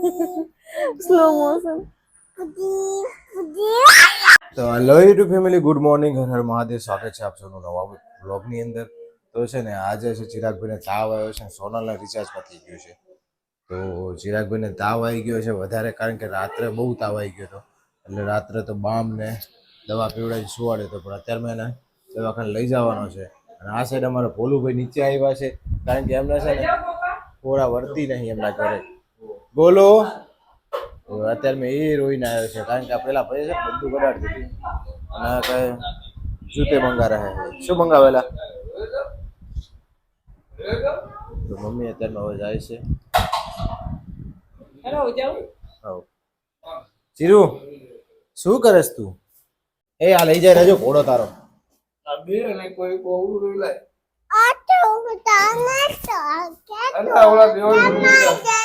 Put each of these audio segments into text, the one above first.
Slow motion તો hello YouTube family, good morning. Har Har Mahadev. સ્વાગત છે આપ સૌનું નવા બ્લોગની અંદર. તો છે ને, આજે છે ચિરાગભાઈને તાવ આવ્યો છે સોનલને રિચાર્જ થઈ ગયું છે. તો ચિરાગભાઈને તાવ આવી ગયો છે વધારે, કારણ કે રાત્રે બહુ તાવ આવી ગયો હતો. એટલે રાત્રે તો બામ ને દવા પીવડાવી સુવાડે તો પણ અત્યારે મેં એને દવાખાને લઈ જવાનો છે. અને આ સાઈડ અમારા ભોલુભાઈ નીચે આવ્યા છે, કારણ કે એમને છે ને થોડા વર્તી નહીં એમના ઘરે. બોલો. અત્યારે મેં એ રોઈને આવ્યો છે કારણ કે આ પેલા ભાઈ છે બધું બગાડી દીધું અને આ કઈ જૂતે મંગા રહે છે. શું મંગાવેલા? તો મમ્મી અત્યારમાં હવે જાય છે. હવ ચીરુ શું કરેસ તું? એ આ લઈ જાય રહેજો ઘોડો તારો. તો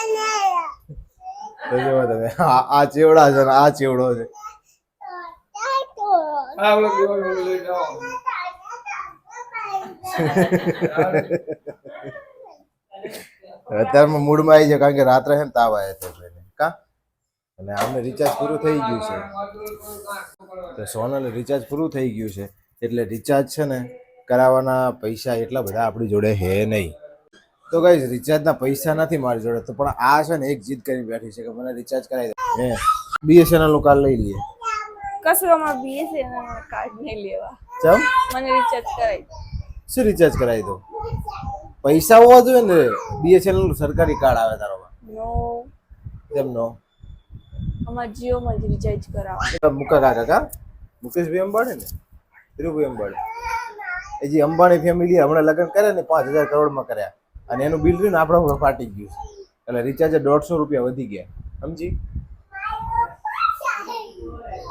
જોવો તમે? આ ચેવડા છે ને આ ચેવડો છે. અત્યારમાં મૂડમાં આવી જાય કારણ કે રાત્રે છે ને તાવ આવ્યા હતા કા? અને આમને રિચાર્જ પૂરું થઈ ગયું છે. તો સોનલ રિચાર્જ પૂરું થઈ ગયું છે. એટલે રિચાર્જ છે ને કરાવવાના પૈસા એટલા બધા આપણી જોડે હે નહીં. તો કઈ રિચાર્જના પૈસા નથી મારી જોડે તો પણ આ છે ને એક જીદ કરી બેઠી છે કે મને રિચાર્જ કરાવી દે. બીએસએનએલનું કાર્ડ લઈ લઈએ. કસરોમાં બીએસએનએલ કાર્ડ નહીં લેવા. ચમ? મને રિચાર્જ કરાવી. શું રિચાર્જ કરાવી દો પૈસા હોવા જોઈએ ને બીએસએનએલનું સરકારી કાર્ડ આવે તારો નો કેમ નો અમાર જીઓમાં જ રિચાર્જ કરાવવા મુકા કાકા કા? મુકેશભાઈ અંબાડે ને? ધીરુભાઈ અંબાડે એ જે અંબાણી ફેમિલી હમણાં લગ્ન કરે ને પાંચ હજાર કરોડમાં કર્યા. અને એનું બિલ રહ્યું ને આપણા ફાટી ગયું એટલે રિચાર્જ દોઢસો રૂપિયા વધી ગયા. સમજી?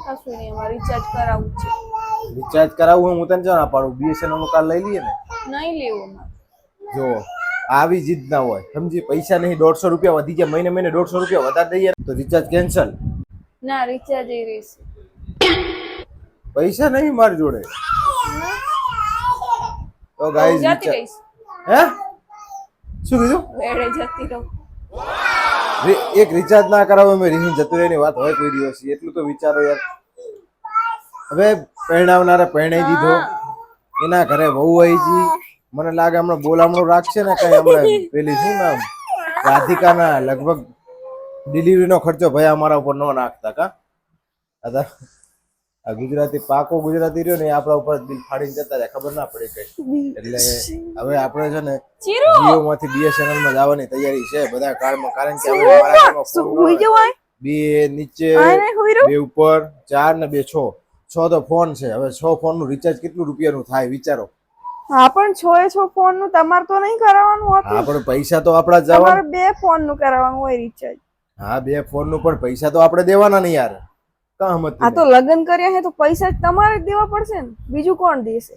કશું નહીં અમારે રિચાર્જ કરાવવું છે. રિચાર્જ કરાવવું હું તને જણા પાડું બીએસએનએલનું કાર્ડ લઈ લઈએ ને? નહીં લેવું જો આવી જીદ ના હોય. સમજી? પૈસા નહીં દોઢસો રૂપિયા વધી ગયા. મહિને મહિને દોઢસો રૂપિયા વધારે દઈએ તો રિચાર્જ કેન્સલ ના રિચાર્જ એ રહેશે. પૈસા નહીં મારી જોડે. તો ગાઈઝ જતી હે? શું કીધું મેળે જતી રહું. એક રિચાર્જ ના કરાવે મેં રીહીન જતું રહેની વાત હોય કોઈ દિવસ. એટલું તો વિચારો યાર. હવે પરણાવનારે પરણાઈ દીધો. એના ઘરે વહુ આવી જી મને લાગે હમણાં બોલામણું રાખશે ને કઈ હમણાં. પેલી શું નામ? રાધિકાના લગભગ ડિલિવરીનો ખર્ચો ભાઈ અમારા ઉપર ન નાખતા કા? આ ગુજરાતી પાકો ગુજરાતી રહ્યો ને આપણા ઉપર બિલ ફાડીને જતા રહ્યા. ખબર ના પડે કઈ. એટલે હવે આપણે છે ને જીઓ માંથી બીએસએનએલમાં જવાની તૈયારી છે બધા કાળમાં કારણ કે હવે મારા ફોન બે નીચે બે ઉપર ચાર ને બે છ. છ તો ફોન છે. હવે છ ફોનનું રિચાર્જ કેટલું રૂપિયાનું થાય વિચારો. હા પણ છ એ છો ફોનનું તમારે તો નહીં કરાવવાનું હતું. હા પણ પૈસા તો આપણા જવાના. બે ફોનનું કરાવવાનું હોય રિચાર્જ હા બે ફોનનું પણ પૈસા તો આપણે દેવાના નહીં યાર. કાં હમત આ તો લગ્ન કર્યા છે તો પૈસા તમારે જ દેવા પડશે ને? બીજું કોણ દેશે?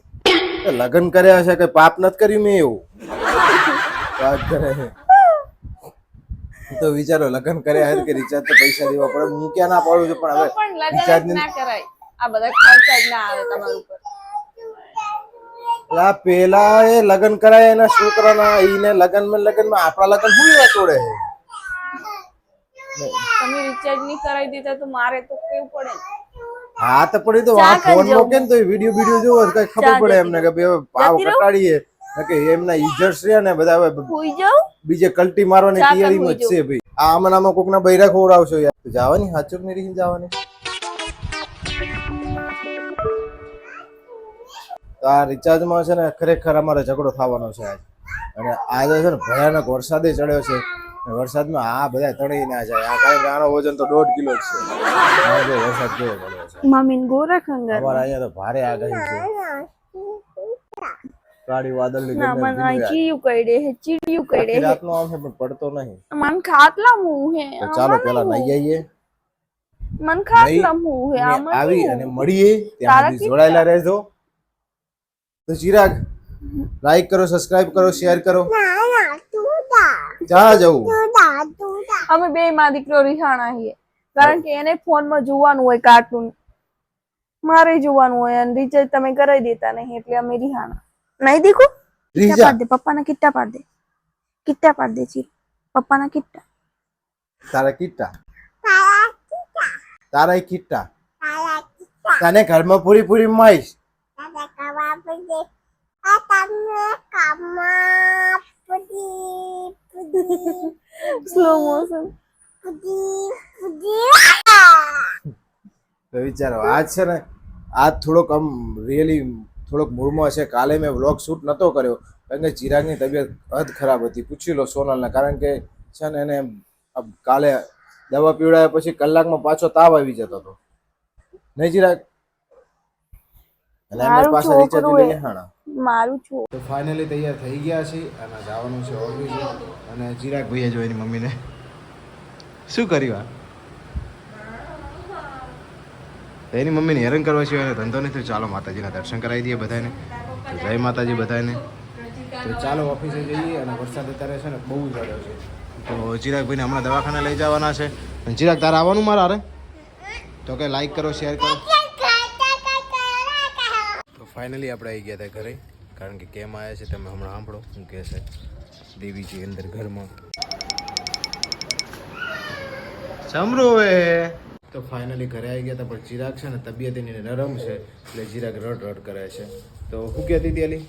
લગ્ન કર્યા છે કે પાપ નથી કર્યું મેં એવું? વાત કરે છે. તો વિચારો લગ્ન કર્યા છે કે રિચાર્જ તો પૈસા દેવા પડે. હું ક્યાં ના પાડું છું પણ હવે રિચાર્જ ના કરાય. આ બધા ખર્ચા જ ના આવે તમારા ઉપર. પેલા એ લગ્ન કરાય એના છોકરાના ઈને લગ્નમાં લગ્નમાં આપણા લગ્ન હું એવા તોડે છે? રિચાર્જ નહીં કરાવી દીધા તો મારે તો કેવું પડે? હા તો પડી તો આ ફોન. મૂકે ને તો વીડિયો વીડિયો જોવો તો કઈ ખબર પડે એમને કે ભાઈ પાવ ને કે એમના યુઝર્સ રહ્યા ને બધા હવે બીજે કલ્ટી મારવાની તૈયારીમાં જ છે ભાઈ. આ આમાં આમાં કોકના બૈરા ખોડાવશો યાર. જવાની હાચુકની રીત જવાની? તો આ રિચાર્જમાં છે ને ખરેખર અમારે ઝઘડો થવાનો છે આજ. અને આજે છે ને ભયાનક વરસાદે ચડ્યો છે. વરસાદમાં આ બધા તણી ના જાય. આ કારણ કે આનો વજન તો દોઢ કિલો છે. આજે વરસાદ કેવો પડ્યો છે. મામીન ગોરા ખંગર અમારે અહીંયા તો ભારે આગાહી છે. કાળી વાદળની ગરમી મને આ ચીયું કઈડે હે ચીડિયું કઈડે હે રાતનો આમ છે પણ પડતો નહીં. મન ખાતલા મું હે ચાલો પેલા નઈ આઈએ. મન ખાતલા મું હે આવી અને મળીએ. ત્યાં જોડાયેલા રહેજો. તો ચિરાગ લાઈક કરો સબસ્ક્રાઇબ કરો શેર કરો. જા જવું. અમે બે માં દીકરો રિહાણા છીએ. કારણ કે એને ફોનમાં જોવાનું હોય કાર્ટૂન. મારે જોવાનું હોય અને રિચાર્જ તમે કરાવી દેતા નહીં એટલે અમે રિહાણા. નહીં દીકુ? કિટ્ટા પાડ દે પપ્પાના કિટ્ટા પાડ દે. કિટ્ટા પાડ દે ચીર. પપ્પાના કિટ્ટા તારા કિટ્ટા તારા કિટ્ટા તને ઘરમાં પૂરી પૂરી માઈશ. સ્લો મોશન તો વિચારો આ છે ને આજ થોડોક આમ રિયલી થોડોક મૂળમાં છે કાલે મેં વ્લોગ શૂટ નહોતો કર્યો કારણ કે ચિરાગની તબિયત હદ ખરાબ હતી. પૂછી લો સોનલને કારણ કે છે ને એને કાલે દવા પીવડાવ્યા પછી કલાકમાં પાછો તાવ આવી જતો હતો. નહીં ચિરાગ? અને એમની પાસે રિચાર્જ હાણા. મારું છું. તો ફાઇનલી તૈયાર થઈ ગયા છે અને જવાનું છે ઓફિસ. અને ચિરાગ ભાઈએ જો એની મમ્મીને. શું કર્યું આ? એની મમ્મીને હેરાન કરવા સિવાય ધંધો નથી. ચાલો માતાજીના દર્શન કરાવી દઈએ બધાને. જય માતાજી બધાને. તો ચાલો ઓફિસે જઈએ અને વરસાદ અત્યારે છે ને બહુ પડ્યો છે. તો ચિરાગભાઈને હમણાં દવાખાને લઈ જવાના છે. ચિરાગ, તારે આવવાનું મારા હારે? તો કે લાઈક કરો શેર કરો. ફાઇનલી આપણે આવી ગયા હતા ઘરે. કારણ કે કેમ આવ્યા છે તમે હમણાં સાંભળો. શું કહે છે? દેવીજી અંદર ઘરમાં. સમરો હવે તો ફાઇનલી ઘરે આવી ગયા હતા પણ ચિરાગ છે ને તબિયત એની નરમ છે એટલે ચિરાગ રડ રડ કરે છે. તો શું કહેતી હતી અલી?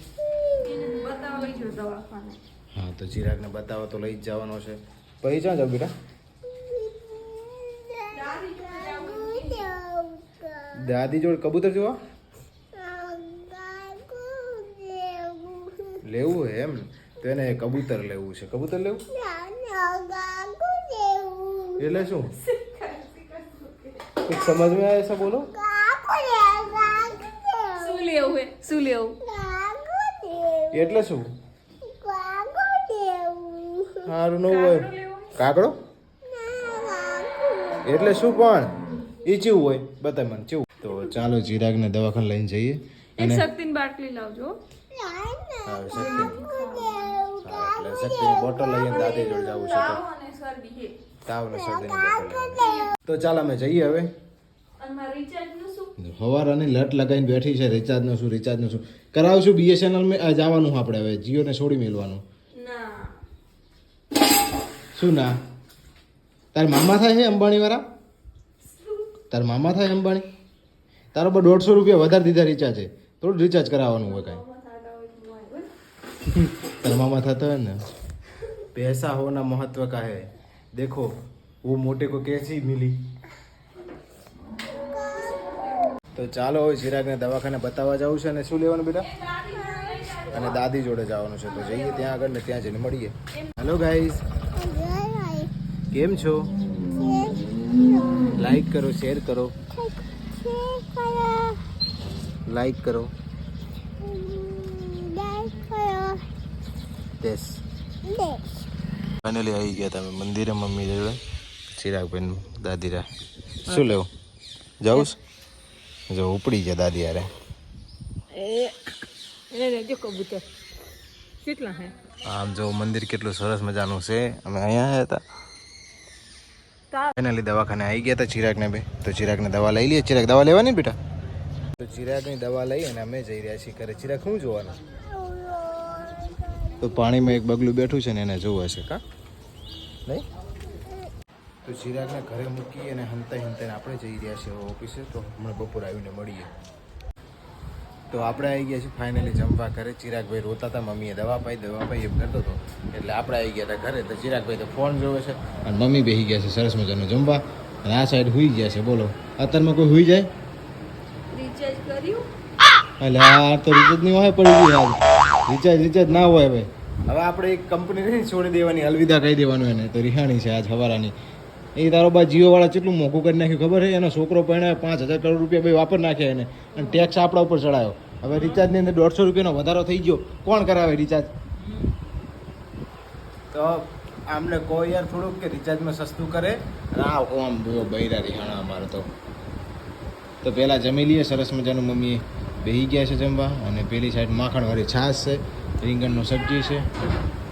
હા તો ચિરાગને બતાવો તો લઈ જ જવાનો છે. પછી ક્યાં જાવ? બેટા દાદી જોડે કબૂતર જોવા? લેવું હે એમ? તો એને કબૂતર લેવું છે. કબૂતર લેવું? એટલે શું? કુછ સમજમાં આવે છે બોલો? શું લેવું એટલે શું? સારું નવું હોય. કાગડો એટલે શું પણ? એ ચેવું હોય. બતાય મને ચેવું. તો ચાલો ચિરાગને દવાખાને લઈને જઈએ. અને શક્તિની બાટલી લાવજો હા, શક્તિ એટલે શક્તિની બોટલ લઈને દાદી જોડે જવું છે તો. ચાલ તાવ ને શરદીની બોટલ તો ચાલો અમે જઈએ હવે. અને મારા રિચાર્જનું શું હવારાની લટ લગાવીને બેઠી છે રિચાર્જનું શું રિચાર્જનું શું? કરાવશું બીએસએનએલમાં જવાનું આપણે હવે. જીઓને છોડી મેળવાનું શું ના? તારા મામા થાય છે અંબાણી વાળા તારા મામા થાય અંબાણી? તારો પર દોઢસો રૂપિયા વધારે દીધા રિચાર્જ છે. થોડું રિચાર્જ કરાવવાનું હોય કાંઈ. તારા મામા થતો હોય ને પૈસા હોના મહત્વ કા હે દેખો वो मोटे को कैसी मिली તો ચાલો હવે ચિરાગને દવાખાને બતાવવા જવું છે અને શું લેવાનું બેટા અને દાદી જોડે જવાનું છે તો જઈએ ત્યાં આગળ ને ત્યાં જઈને મળીએ હેલો ગાઈઝ કેમ છો લાઈક કરો શેર કરો લાઈક કરો યસ ફાઇનલી આવી ગયા તમે. મંદિરે મમ્મી જોડે. ચિરાગભાઈ દાદીરા શું લેવું? જાઉં જો ઉપડી ગયા દાદી યારે આમ જો મંદિર કેટલું સરસ મજાનું છે. અમે અહીંયા આવ્યા હતા. ફાઇનલી દવાખાને આવી ગયા હતા ચિરાગને બે. તો ચિરાગને દવા લઈ લઈએ. ચિરાગ દવા લેવાની બેટા? તો ચિરાગની દવા લઈ અને અમે જઈ રહ્યા છીએ ઘરે. ચિરાગ શું જોવાનું? તો પાણીમાં એક બગલું બેઠું છે ને એને જોવે છે. કા? નહીં? તો ચિરાગને ઘરે મૂકી અને હંતાઈ હંતાઈને આપણે જઈ રહ્યા છીએ ઓફિસે તો હમણાં બપોર આવીને મળીએ. તો આપણે આવી ગયા છીએ ફાઇનલી જમવા ઘરે. ચિરાગભાઈ રોતા હતા મમ્મીએ દવા પાઈ દવા પાઈ એમ કરતો હતો. એટલે આપણે આવી ગયા હતા ઘરે. તો ચિરાગભાઈ તો ફોન જોવે છે. અને મમ્મી બેસી ગયા છે સરસ મજાનું જમવા. અને આ સાઈડ હુઈ ગયા છે બોલો. અત્યારમાં કોઈ હુઈ જાય? રિચાર્જ કર્યું? એટલે આ તો રિચાર્જ નહીં હોય પડી ગયું રિચાર્જ રિચાર્જ ના હોય હવે. હવે આપણે એક કંપની રહી છોડી દેવાની અલવિદા કહી દેવાનું એને. તો રિહાણી છે આજ હવારાની. એ તારો બા જીઓ વાળા કેટલું મોંઘું કરી નાખ્યું ખબર છે? એનો છોકરો પહેણે પાંચ હજાર કરોડ રૂપિયા ભાઈ વાપર નાખ્યા એને. અને ટેક્સ આપણા ઉપર ચડાયો. હવે રિચાર્જની અંદર દોઢસો રૂપિયાનો વધારો થઈ ગયો. કોણ કરાવે રિચાર્જ? તો આમને કહો યાર થોડુંક કે રિચાર્જમાં સસ્તું કરે. ના ઓમ બૈરા રિહાણા અમારે તો. તો પહેલાં જમી લઈએ સરસ મજાનું મમ્મીએ. બેસી ગયા છે જમવા અને પેલી સાઈડ માખણવાળી છાશ છે રીંગણનું સબ્જી છે.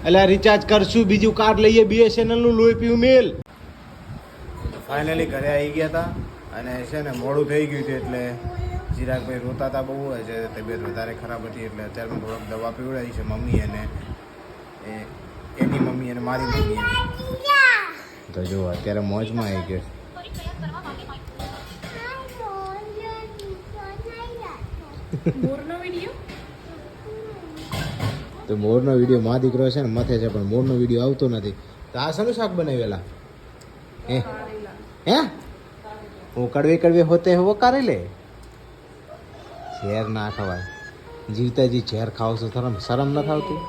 એટલે રિચાર્જ કરશું બીજું કાર્ડ લઈએ બીએસએનએલનું લોહી પીવું મેલ. ફાઇનલી ઘરે આવી ગયા હતા અને છે ને મોડું થઈ ગયું હતું એટલે ચિરાગભાઈ રોતા હતા બહુ છે તબિયત વધારે ખરાબ હતી એટલે અત્યારે થોડોક દવા પીવડાવી છે મમ્મી અને એ એની મમ્મી અને મારી મમ્મી. તો જો અત્યારે મોજમાં આવી ગયો. તો મોરનો વીડિયો મા દીકરો છે ને માથે છે પણ મોરનો વીડિયો આવતો નથી. તો આ શાનું શાક બનાવેલા? હે? હે? હું કડવે કડવે હોતે હો કાઢી લે ઝેર ના ખવાય. જીવતા જી ઝેર ખાવ છો શરમ શરમ ન થાવતી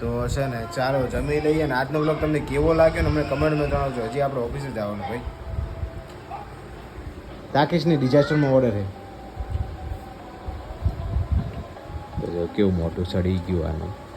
તો છે ને ચાલો જમી લઈએ ને. આજનો બ્લોગ તમને કેવો લાગ્યો ને અમને કમેન્ટમાં જણાવજો. હજી આપણે ઓફિસે જવાનું ભાઈ. તાકેશની ડિઝાસ્ટરમાં ઓર્ડર હે. કેવું મોટું સડી ગયું આનું.